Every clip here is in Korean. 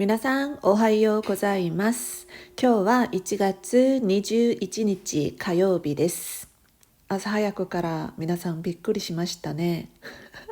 皆さん、おはようございます。今日は1月21日火曜日です。朝早くから皆さんびっくりしましたね。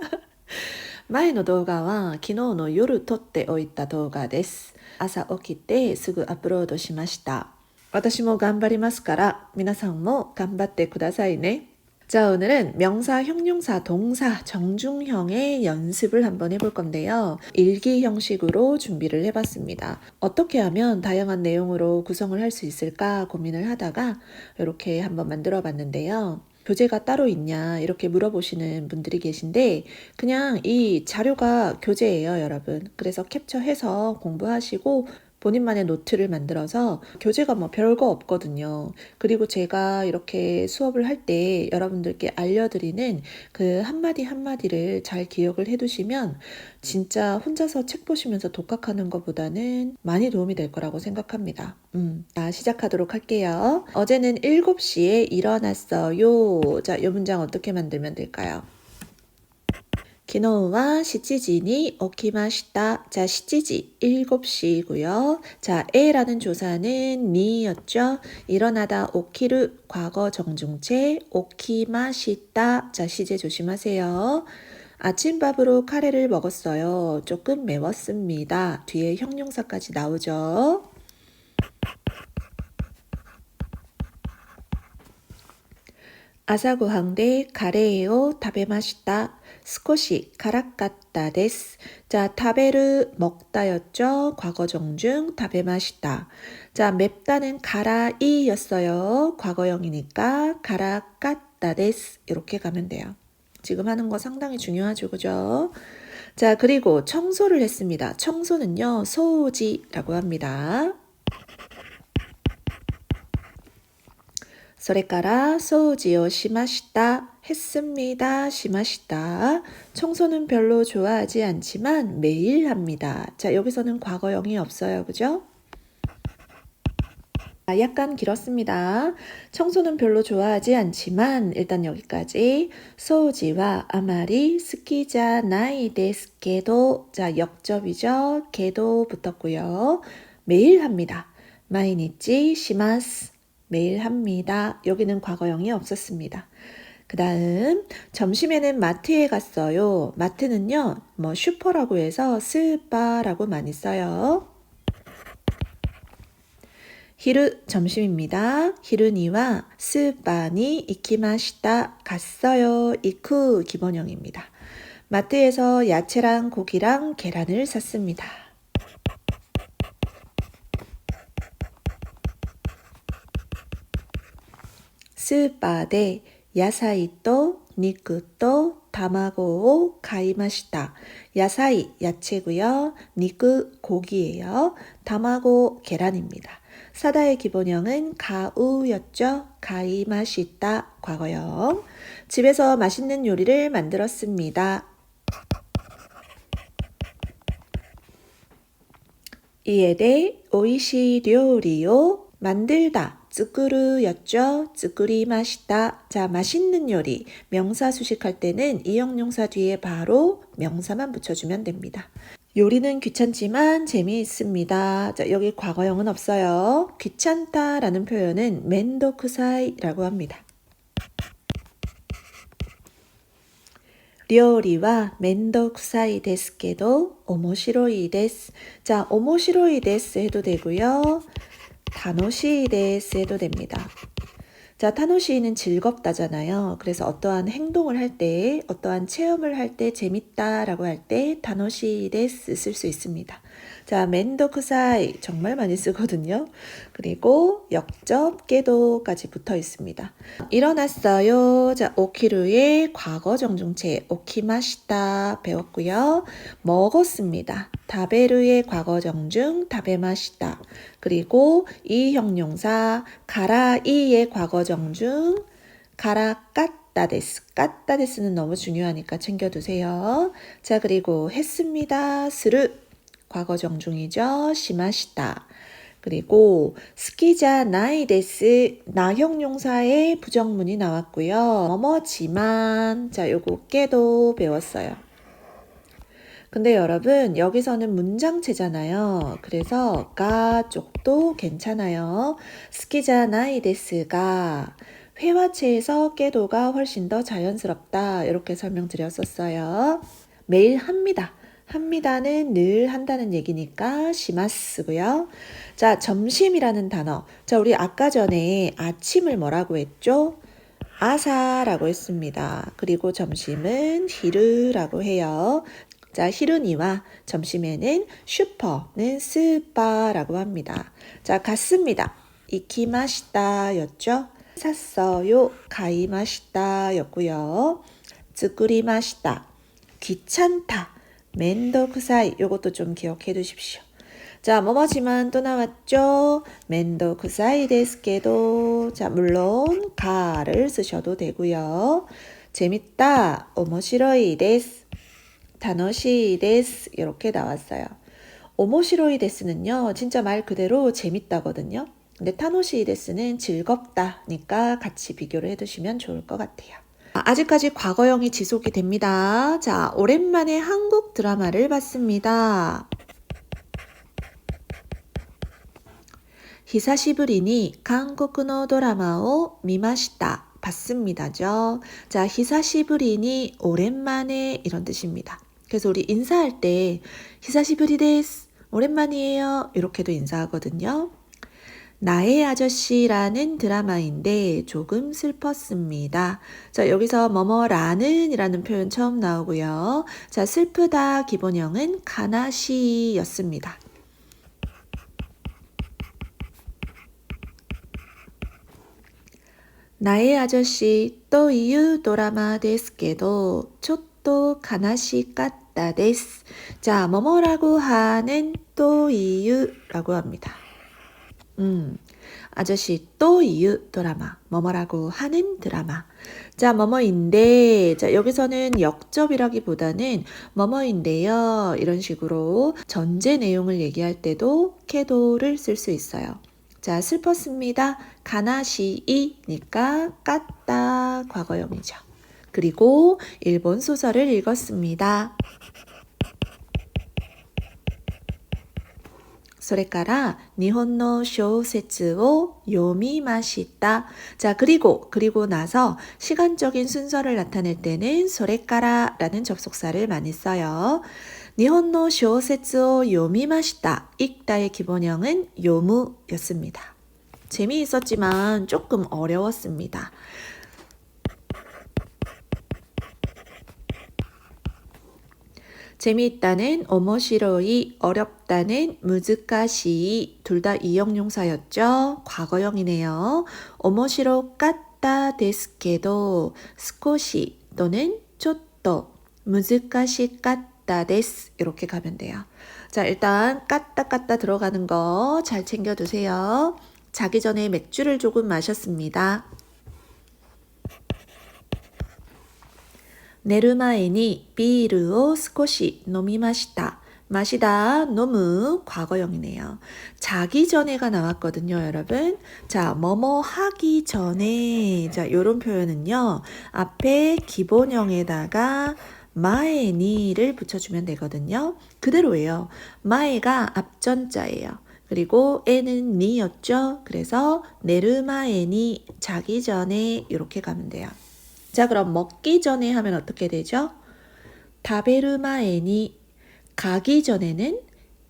前の動画は昨日の夜撮っておいた動画です。朝起きてすぐアップロードしました。私も頑張りますから皆さんも頑張ってくださいね。 자, 오늘은 명사, 형용사, 동사, 정중형의 연습을 한번 해볼 건데요. 일기 형식으로 준비를 해봤습니다. 어떻게 하면 다양한 내용으로 구성을 할 수 있을까 고민을 하다가 이렇게 한번 만들어 봤는데요. 교재가 따로 있냐 이렇게 물어보시는 분들이 계신데 그냥 이 자료가 교재예요 여러분 그래서 캡처해서 공부하시고 본인만의 노트를 만들어서 교재가 뭐 별거 없거든요. 그리고 제가 이렇게 수업을 할 때 여러분들께 알려드리는 그 한마디 한마디를 잘 기억을 해두시면 진짜 혼자서 책 보시면서 독학하는 것보다는 많이 도움이 될 거라고 생각합니다. 음, 자, 시작하도록 할게요. 어제는 7시에 일어났어요. 자, 이 문장 어떻게 만들면 될까요? 昨日は7時に起きました. 자, 7지 7시고요. 자, 에라는 조사는 니였죠. 일어나다 오키르 과거 정중체 오키마시다. 자, 시제 조심하세요. 아침밥으로 카레를 먹었어요. 조금 매웠습니다. 뒤에 형용사까지 나오죠. 데스. 자, 타베르 먹다였죠. 과거 정중 타베마시다. 자, 맵다는 가라이였어요. 과거형이니까 가락갔다 데스. 이렇게 가면 돼요. 지금 하는 거 상당히 중요하죠. 그죠? 자, 그리고 청소를 했습니다. 청소는요, 소지라고 합니다. それから掃除をしました. 했습니다. 시마시다. 청소는 별로 좋아하지 않지만 매일 합니다. 자, 여기서는 과거형이 없어요. 그죠? 아, 약간 길었습니다. 청소는 별로 좋아하지 않지만 일단 여기까지 소지와 아마리 스키자 나이 데스케도 자 역접이죠. 게도 붙었고요. 매일 합니다. 마이니치 시마스 매일 합니다. 여기는 과거형이 없었습니다. 그 다음 점심에는 마트에 갔어요. 마트는요 뭐 슈퍼라고 해서 스바라고 많이 써요. 히르 점심입니다. 히르니와 스바니 이키마시다 갔어요. 이쿠 기본형입니다. 마트에서 야채랑 고기랑 계란을 샀습니다. 야사이 야채고요. 니크 고기예요. 다마고 계란입니다. 사다의 기본형은 가우였죠. 가이마시다 과거형. 집에서 맛있는 요리를 만들었습니다. 이에 대해 오이시 료리요 만들다 쯔꾸르였죠. 쯔꾸리 맛있다. 자, 맛있는 요리. 명사 수식할 때는 이형용사 뒤에 바로 명사만 붙여주면 됩니다. 요리는 귀찮지만 재미있습니다. 자, 여기 과거형은 없어요. 귀찮다라는 표현은 멘도쿠사이라고 합니다. 료리와 멘도쿠사이 데스케도 오모시로이 데스. 자, 오모시로이 데스 해도 되고요. 타노시 데스 해도 됩니다. 자, 타노시는 즐겁다잖아요. 그래서 어떠한 행동을 할 때, 어떠한 체험을 할 때 재밌다라고 할 때 타노시 데스 쓸수 있습니다. 자, 멘도쿠사이 정말 많이 쓰거든요. 그리고 역접 깨도까지 붙어 있습니다. 일어났어요. 자, 오키루의 과거 정중체 오키마시다 배웠고요. 먹었습니다. 다베르의 과거 정중 다베마시다. 그리고 이 형용사 가라이의 과거 정중 가라 까따데스 까따데스는 너무 중요하니까 챙겨두세요. 자 그리고 했습니다. 스르 과거 정중이죠. 시마시다. 그리고 스키자 나이데스 나형용사의 부정문이 나왔고요. 뭐뭐지만 자 요거 깨도 배웠어요. 근데 여러분 여기서는 문장체잖아요. 그래서 가 쪽도 괜찮아요. 스키자 나이 데스가 회화체에서 깨도가 훨씬 더 자연스럽다. 이렇게 설명드렸었어요. 매일 합니다. 합니다는 늘 한다는 얘기니까 시마스고요. 자, 점심이라는 단어. 자, 우리 아까 전에 아침을 뭐라고 했죠? 아사라고 했습니다. 그리고 점심은 히르라고 해요. 자, 히르니와 점심에는 슈퍼는 스파라고 합니다. 자, 갔습니다. 이키마시다 였죠? 샀어요. 가이마시다 였고요. 즈꾸리마시다. 귀찮다. 멘도쿠사이 요것도 좀 기억해 두십시오. 자, 뭐뭐지만 또 나왔죠? 멘도쿠사이 데스케도 자, 물론 가를 쓰셔도 되고요. 재밌다. 오모시로이 데스. 다너시 데스 이렇게 나왔어요. 오모시로이 데스는요. 진짜 말 그대로 재밌다거든요. 근데 타노시 데스는 즐겁다니까 같이 비교를 해 두시면 좋을 것 같아요. 아직까지 과거형이 지속이 됩니다. 자, 오랜만에 한국 드라마를 봤습니다. 히사시부리니 한국의 드라마を 미마시다. 봤습니다죠. 자, 히사시부리니 오랜만에 이런 뜻입니다. 그래서 우리 인사할 때 히사시부리 데스 오랜만이에요. 이렇게도 인사하거든요. 나의 아저씨라는 드라마인데 조금 슬펐습니다. 자, 여기서 뭐뭐라는 이라는 표현 처음 나오고요. 자, 슬프다 기본형은 가나시 였습니다. 나의 아저씨 또 이유 드라마 데스케도 촛도 가나시 깠다 데스. 자, 뭐뭐라고 하는 또 이유라고 합니다. 음, 아저씨 또 이유 드라마, 뭐뭐라고 하는 드라마. 자, 뭐뭐인데, 자, 여기서는 역접이라기보다는 뭐뭐인데요. 이런 식으로 전제 내용을 얘기할 때도 캐도를 쓸 수 있어요. 자, 슬펐습니다. 가나시이니까 깠다 과거형이죠. 그리고 일본 소설을 읽었습니다. それから日本の小説を読みました. 자, 그리고 그리고 나서 시간적인 순서를 나타낼 때는 それから라는 접속사를 많이 써요. 니혼노 쇼세츠오 요미마시다. 읽다의 기본형은 요무였습니다. 재미있었지만 조금 어려웠습니다. 재미있다는 오모시로이, 어렵다는 무즈카시 둘 다 이형용사였죠. 과거형이네요. 오모시로 까따 데스케도 스코시 또는 쪼또 무즈카시 까따 데스 이렇게 가면 돼요. 자 일단 까따 까따 들어가는 거 잘 챙겨두세요. 자기 전에 맥주를 조금 마셨습니다. 寝る前にビールを少し飲みました. 마시다, 너무 과거형이네요. 자기 전에가 나왔거든요, 여러분. 자, 뭐뭐 하기 전에. 자, 요런 표현은요. 앞에 기본형에다가 마에니를 붙여주면 되거든요. 그대로예요. 마에가 앞전자예요. 그리고 에는 니였죠. 그래서 네르마에니 자기 전에 이렇게 가면 돼요. 자, 그럼 먹기 전에 하면 어떻게 되죠? 다베르마에니 가기 전에는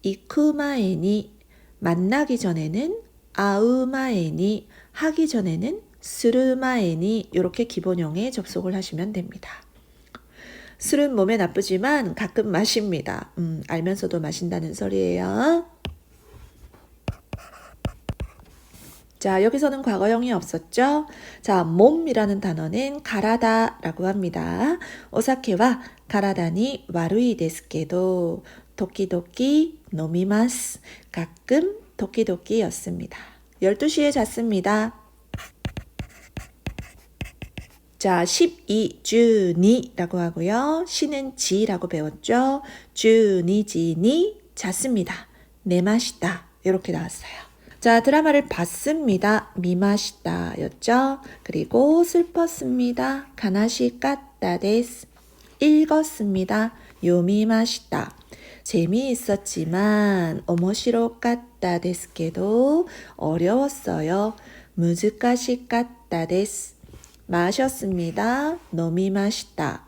이쿠마에니 만나기 전에는 아우마에니 하기 전에는 스르마에니 이렇게 기본형에 접속을 하시면 됩니다. 술은 몸에 나쁘지만 가끔 마십니다. 음, 알면서도 마신다는 소리예요. 자, 여기서는 과거형이 없었죠? 자, 몸이라는 단어는 가라다라고 합니다. 오사케와 가라다니 와루이 데스케도 도끼도끼 노미마스 가끔 도끼도끼였습니다. 12시에 잤습니다. 자, 12, 주니라고 하고요. 시는 지라고 배웠죠. 주니, 지니, 잤습니다. 내 맛이다. 이렇게 나왔어요. 자, 드라마를 봤습니다. 미마시다 였죠. 그리고 슬펐습니다. 가나시 깠다 데스. 읽었습니다. 요미마시다. 재미있었지만 어머시로 깠다. 데스께도 어려웠어요. 무즈까시 깠다 데스. 마셨습니다. 노미마시다.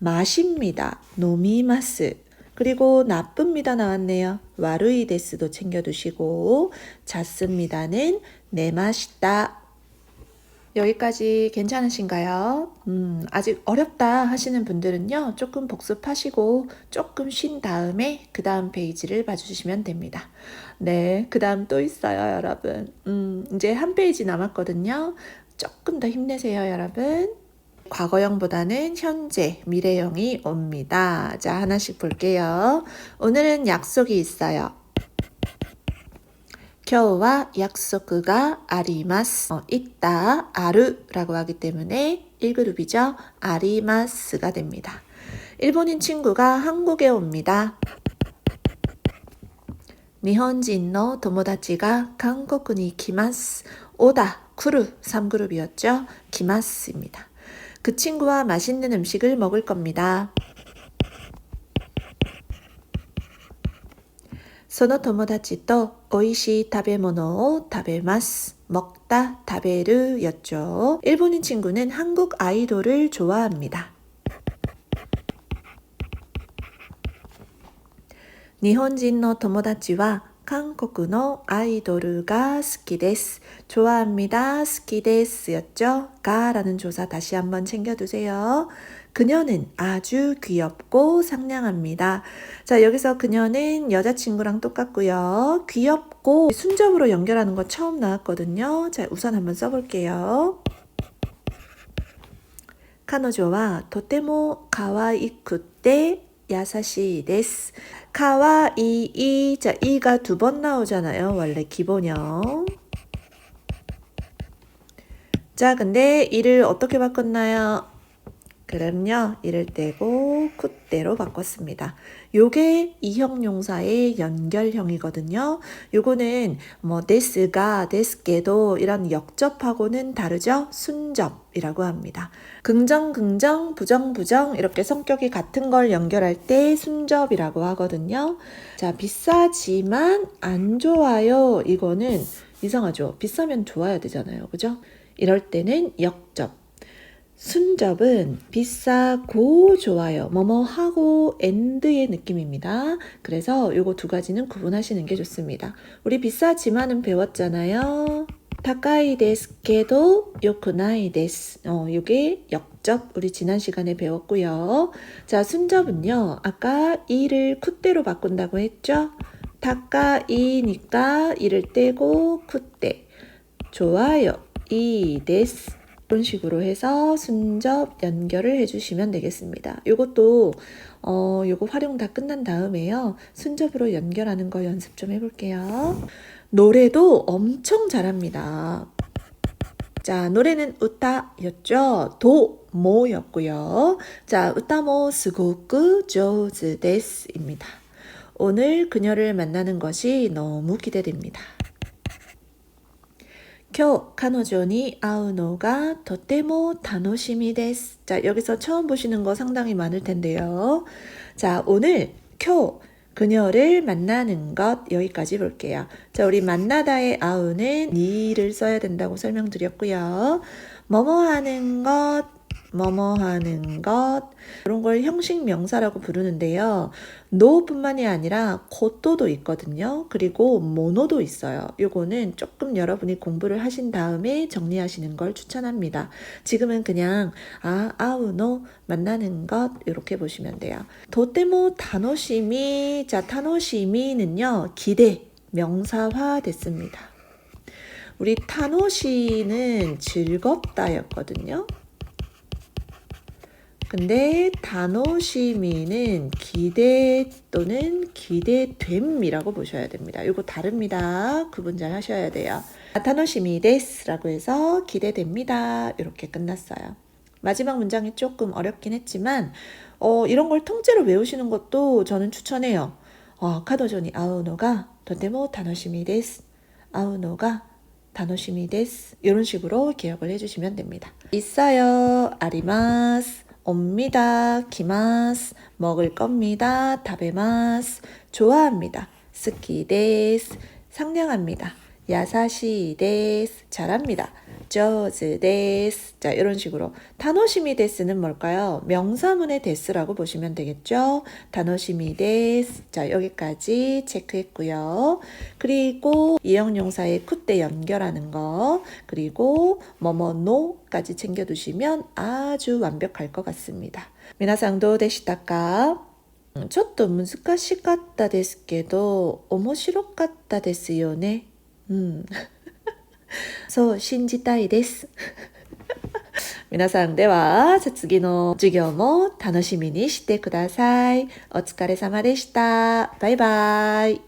마십니다. 노미마스. 그리고 나쁩니다 나왔네요. 와르이 데스도 챙겨두시고 잤습니다는 내마시다. 여기까지 괜찮으신가요? 음, 아직 어렵다 하시는 분들은요, 조금 복습하시고 조금 쉰 다음에 그 다음 페이지를 봐주시면 됩니다. 네, 그 다음 또 있어요, 여러분. 음, 이제 한 페이지 남았거든요. 조금 더 힘내세요, 여러분. 과거형보다는 현재, 미래형이 옵니다. 자, 하나씩 볼게요. 오늘은 약속이 있어요. 今日は約束があります. 어, 있다, 아르라고 하기 때문에 1그룹이죠. 아리마스가 됩니다. 일본인 친구가 한국에 옵니다. 日本人の友達が韓国に来ます. 오다, 쿠르 3그룹이었죠. 기마스입니다. 그 친구와 맛있는 음식을 먹을 겁니다. その友達と美味しい食べ物を食べます. 먹다, 食べる 였죠. 일본인 친구는 한국 아이돌을 좋아합니다. 日本人の友達は 韓国のアイドルが好きです. 좋아합니다. 好きです. 였죠. 가라는 조사 다시 한번 챙겨두세요. 그녀는 아주 귀엽고 상냥합니다. 자, 여기서 그녀는 여자친구랑 똑같고요. 귀엽고 순접으로 연결하는 거 처음 나왔거든요. 자, 우선 한번 써볼게요. 彼女はとても可愛くて 야사시 데스 카와이이. 자 이가 두 번 나오잖아요 원래 기본형. 자 근데 이를 어떻게 바꿨나요? 그럼요 이를 떼고 쿠대로 바꿨습니다. 요게 이형 용사의 연결형이거든요. 요거는 뭐 데스가 데스게도 이런 역접하고는 다르죠. 순접이라고 합니다. 긍정 긍정 부정 부정 이렇게 성격이 같은 걸 연결할 때 순접이라고 하거든요. 자, 비싸지만 안 좋아요. 이거는 이상하죠. 비싸면 좋아야 되잖아요. 그죠? 이럴 때는 역접 순접은 비싸고 좋아요. 뭐뭐하고 엔드의 느낌입니다. 그래서 요거 두 가지는 구분하시는 게 좋습니다. 우리 비싸지만은 배웠잖아요. 타카이 데스케도 요크나이 데스. 어, 요게 역접 우리 지난 시간에 배웠고요. 자, 순접은요. 아까 이를 쿠대로 바꾼다고 했죠? 타카이니까 이를 떼고 쿠대. 좋아요. 이 데스. 이런 식으로 해서 순접 연결을 해주시면 되겠습니다. 이것도 어, 요거 활용 다 끝난 다음에요. 순접으로 연결하는 거 연습 좀 해볼게요. 노래도 엄청 잘합니다. 자, 노래는 우타였죠. 도, 모였고요. 자, 우타모 스고쿠 조즈 데스입니다. 오늘 그녀를 만나는 것이 너무 기대됩니다. 今日彼女に会うのがとても楽しみです. 자, 여기서 처음 보시는 거 상당히 많을 텐데요. 자, 오늘 今日 그녀를 만나는 것 여기까지 볼게요. 자, 우리 만나다의 아우는 니를 써야 된다고 설명드렸고요. 뭐뭐 하는 것, 뭐뭐 하는 것 이런 걸 형식 명사라고 부르는데요. 노뿐만이 아니라 고도도 있거든요. 그리고 모노도 있어요. 요거는 조금 여러분이 공부를 하신 다음에 정리하시는 걸 추천합니다. 지금은 그냥 아, 아우 노 만나는 것 이렇게 보시면 돼요. 도테모 타노시미 자 타노시미는요. 기대 명사화 됐습니다. 우리 타노시는 즐겁다였거든요. 근데 단호시미는 기대 또는 기대됨이라고 보셔야 됩니다. 이거 다릅니다. 구분 잘 하셔야 돼요. 단호시미 데스라고 해서 기대됩니다. 이렇게 끝났어요. 마지막 문장이 조금 어렵긴 했지만 어, 이런 걸 통째로 외우시는 것도 저는 추천해요. 어, 카도조니 아우노가 도테모 단호시미 데스. 아우노가 단호시미 데스. 이런 식으로 기억을 해주시면 됩니다. 있어요. 아리마스. 옵니다. 기마스. 먹을 겁니다. 타베마스. 좋아합니다. 스키 데스. 상냥합니다. 야사시 데스. 잘합니다. 저즈 데스. 자, 이런 식으로. 타노시미 데스는 뭘까요? 명사문의 데스라고 보시면 되겠죠? 타노시미 데스. 자, 여기까지 체크했고요. 그리고 이형용사의 쿠때 연결하는 거, 그리고 뭐뭐노까지 챙겨두시면 아주 완벽할 것 같습니다. 皆さんどうでしたかちょっと難しかったですけど、面白かったですよね。 うん。そう信じたいです。皆さんでは次の授業も楽しみにしてください。お疲れ様でした。バイバイ。